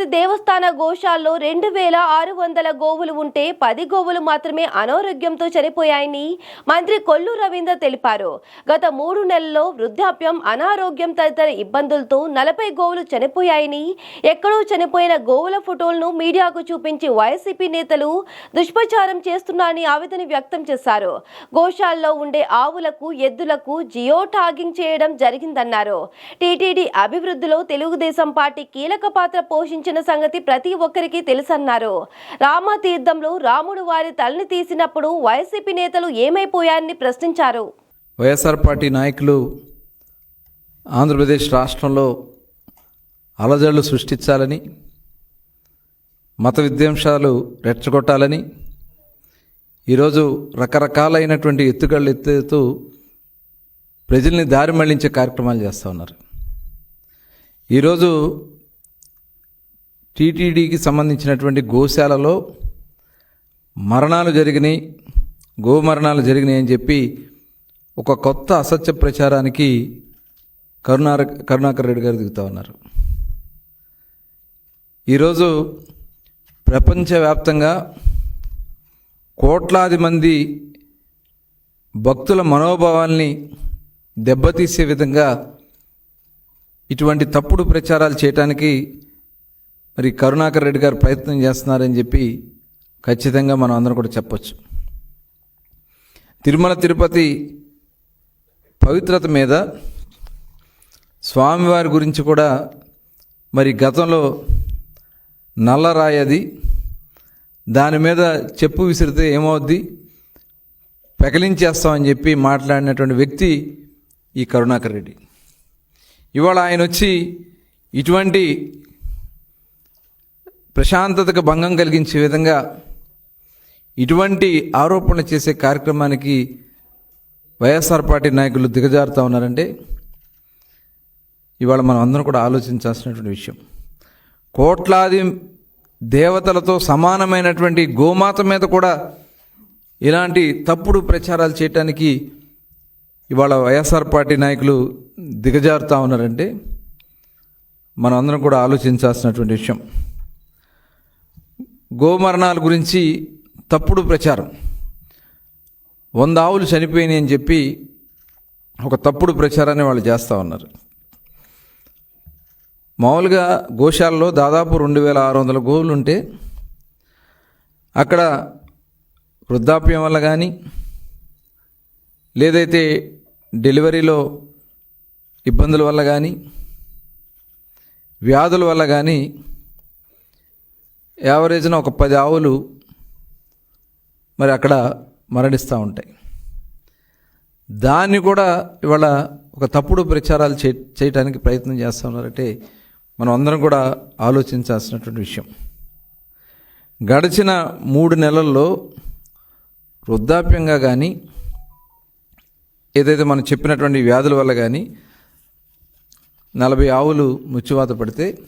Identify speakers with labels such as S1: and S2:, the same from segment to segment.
S1: తిరుపతి దేవస్థాన గోశాల్లో రెండు వేల ఆరు వందల గోవులు ఉంటే పది గోవులు మాత్రమే అనారోగ్యంతో చనిపోయాయని మంత్రి కొల్లు రవీంద్ర తెలిపారు. గత మూడు నెలల్లో వృద్ధాప్యం అనారోగ్యం తదితర ఇబ్బందులతో నలభై గోవులు చనిపోయాయని ఎక్కడో చనిపోయిన గోవుల ఫోటోలను మీడియాకు చూపించి వైసీపీ నేతలు దుష్ప్రచారం చేస్తున్నారని ఆవేదన వ్యక్తం చేశారు. గోశాల్లో ఉండే ఆవులకు ఎద్దులకు జియో టాగింగ్ చేయడం జరిగిందన్నారు. టీటీడీ అభివృద్ధిలో తెలుగుదేశం పార్టీ కీలక పాత్ర పోషించిన సంగతి ప్రతి ఒక్కరికి తెలుసన్నారు. రామతీర్థంలో రాముడు వారి తలని తీసినప్పుడు వైసీపీ నేతలు ఏమైపోయారని ప్రశ్నించారు.
S2: వైఎస్ఆర్ పార్టీ నాయకులు ఆంధ్రప్రదేశ్ రాష్ట్రంలో అలజడులు సృష్టించాలని మత విద్వేషాలు రెచ్చగొట్టాలని ఈరోజు రకరకాలైనటువంటి ఎత్తుగళ్ళు ఎత్తుతూ ప్రజల్ని దారి మళ్ళించే కార్యక్రమాలు చేస్తూ ఉన్నారు. ఈరోజు టీటీడీకి సంబంధించినటువంటి గోశాలలో మరణాలు జరిగినాయి గో మరణాలు జరిగినాయి అని చెప్పి ఒక కొత్త అసత్య ప్రచారానికి కరుణార కరుణాకర్ రెడ్డి గారు దిగుతూ ఉన్నారు. ఈరోజు ప్రపంచవ్యాప్తంగా కోట్లాది మంది భక్తుల మనోభావాల్ని దెబ్బతీసే విధంగా ఇటువంటి తప్పుడు ప్రచారాలు చేయటానికి మరి కరుణాకర్ రెడ్డి గారు ప్రయత్నం చేస్తున్నారని చెప్పి ఖచ్చితంగా మనం అందరం కూడా చెప్పచ్చు. తిరుమల తిరుపతి పవిత్రత మీద స్వామివారి గురించి కూడా మరి గతంలో నల్లరాయది దాని మీద చెప్పు విసిరితే ఏమవుద్ది? పెకలించేస్తామని చెప్పి మాట్లాడినటువంటి వ్యక్తి ఈ కరుణాకర్ రెడ్డి. ఇవాళ ఆయన వచ్చి ఇటువంటి ప్రశాంతతకు భంగం కలిగించే విధంగా ఇటువంటి ఆరోపణలు చేసే కార్యక్రమానికి వైఎస్ఆర్ పార్టీ నాయకులు దిగజారుతూ ఉన్నారంటే ఇవాళ మనం అందరం కూడా ఆలోచించాల్సినటువంటి విషయం. కోట్లాది దేవతలతో సమానమైనటువంటి గోమాత మీద కూడా ఇలాంటి తప్పుడు ప్రచారాలు చేయటానికి ఇవాళ వైఎస్ఆర్ పార్టీ నాయకులు దిగజారుతూ ఉన్నారంటే మనం అందరం కూడా ఆలోచించాల్సినటువంటి విషయం. గోమరణాల గురించి తప్పుడు ప్రచారం. వంద ఆవులు చనిపోయినాయి అని చెప్పి ఒక తప్పుడు ప్రచారాన్ని వాళ్ళు చేస్తూ ఉన్నారు. మామూలుగా గోశాలలో దాదాపు రెండు వేల ఆరు వందల గోవులు ఉంటే అక్కడ వృద్ధాప్యం వల్ల కానీ లేదైతే డెలివరీలో ఇబ్బందుల వల్ల కానీ వ్యాధుల వల్ల కానీ యావరేజ్న ఒక పది ఆవులు మరి అక్కడ మరణిస్తూ ఉంటాయి. దాన్ని కూడా ఇవాళ ఒక తప్పుడు ప్రచారాలు చే చేయడానికి ప్రయత్నం చేస్తున్నారంటే మనం అందరం కూడా ఆలోచించాల్సినటువంటి విషయం. గడిచిన మూడు నెలల్లో వృద్ధాప్యంగా కానీ ఏదైతే మనం చెప్పినటువంటి వ్యాధుల వల్ల కానీ నలభై ఆవులు ముచ్చివాత పడితే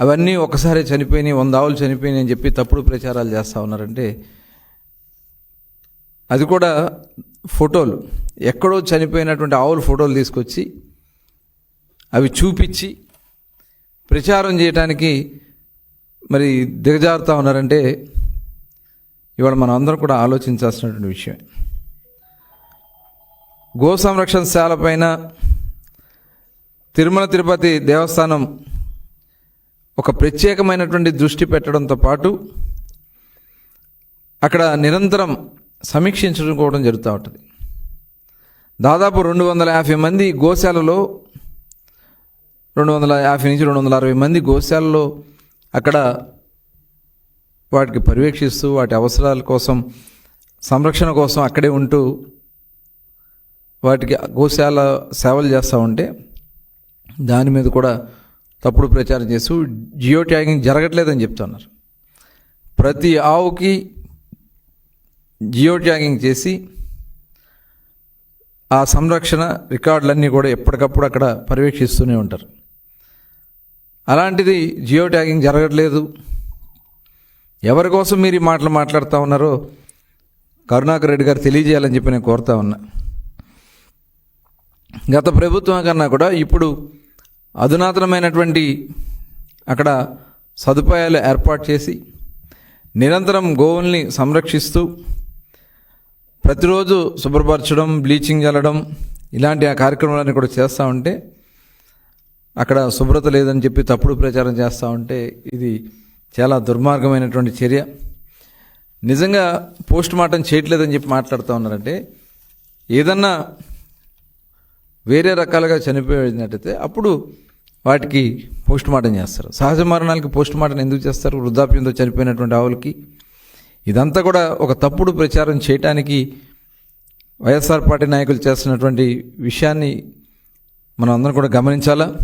S2: అవన్నీ ఒకసారి చనిపోయినాయి వంద ఆవులు చనిపోయినాయి అని చెప్పి తప్పుడు ప్రచారాలు చేస్తూ ఉన్నారంటే అది కూడా ఫోటోలు. ఎక్కడో చనిపోయినటువంటి ఆవుల ఫోటోలు తీసుకొచ్చి అవి చూపించి ప్రచారం చేయడానికి మరి దిగజారుతూ ఉన్నారంటే ఇవాళ మనం అందరం కూడా ఆలోచించాల్సినటువంటి విషయం. గో సంరక్షణ శాల పైన తిరుమల తిరుపతి దేవస్థానం ఒక ప్రత్యేకమైనటువంటి దృష్టి పెట్టడంతో పాటు అక్కడ నిరంతరం సమీక్షించుకోవడం జరుగుతూ ఉంటుంది. దాదాపు రెండు వందల యాభై మంది గోశాలలో రెండు వందల యాభై నుంచి రెండు వందల అరవై మంది గోశాలలో అక్కడ వాటికి పర్యవేక్షిస్తూ వాటి అవసరాల కోసం సంరక్షణ కోసం అక్కడే ఉంటూ వాటికి గోశాల సేవలు చేస్తూ ఉంటే దాని మీద కూడా తప్పుడు ప్రచారం చేస్తూ జియో ట్యాగింగ్ జరగట్లేదని చెప్తున్నారు. ప్రతి ఆవుకి జియో ట్యాగింగ్ చేసి ఆ సంరక్షణ రికార్డులన్నీ కూడా ఎప్పటికప్పుడు అక్కడ పర్యవేక్షిస్తూనే ఉంటారు. అలాంటిది జియో ట్యాగింగ్ జరగట్లేదు. ఎవరి కోసం మీరు ఈ మాటలు మాట్లాడుతూ ఉన్నారో కరుణాకర్ రెడ్డి గారు తెలియజేయాలని చెప్పి నేను కోరుతా ఉన్నా. గత ప్రభుత్వం కన్నా కూడా ఇప్పుడు అధునాతనమైనటువంటి అక్కడ సదుపాయాలు ఏర్పాటు చేసి నిరంతరం గోవుల్ని సంరక్షిస్తూ ప్రతిరోజు శుభ్రపరచడం బ్లీచింగ్ చల్లడం ఇలాంటి ఆ కార్యక్రమాలన్నీ కూడా చేస్తూ ఉంటే అక్కడ శుభ్రత లేదని చెప్పి తప్పుడు ప్రచారం చేస్తూ ఉంటే ఇది చాలా దుర్మార్గమైనటువంటి చర్య. నిజంగా పోస్ట్ మార్టం చేయట్లేదని చెప్పి మాట్లాడుతూ ఉన్నారంటే ఏదన్నా వేరే రకాలుగా చనిపోయినట్టయితే అప్పుడు వాటికి పోస్ట్ మార్టం చేస్తారు. సహజ మరణాలకి పోస్ట్ మార్టం ఎందుకు చేస్తారు? వృద్ధాప్యంతో చనిపోయినటువంటి ఆవులకి. ఇదంతా కూడా ఒక తప్పుడు ప్రచారం చేయటానికి వైఎస్ఆర్ పార్టీ నాయకులు చేస్తున్నటువంటి విషయాన్ని మనం అందరం కూడా గమనించాలా?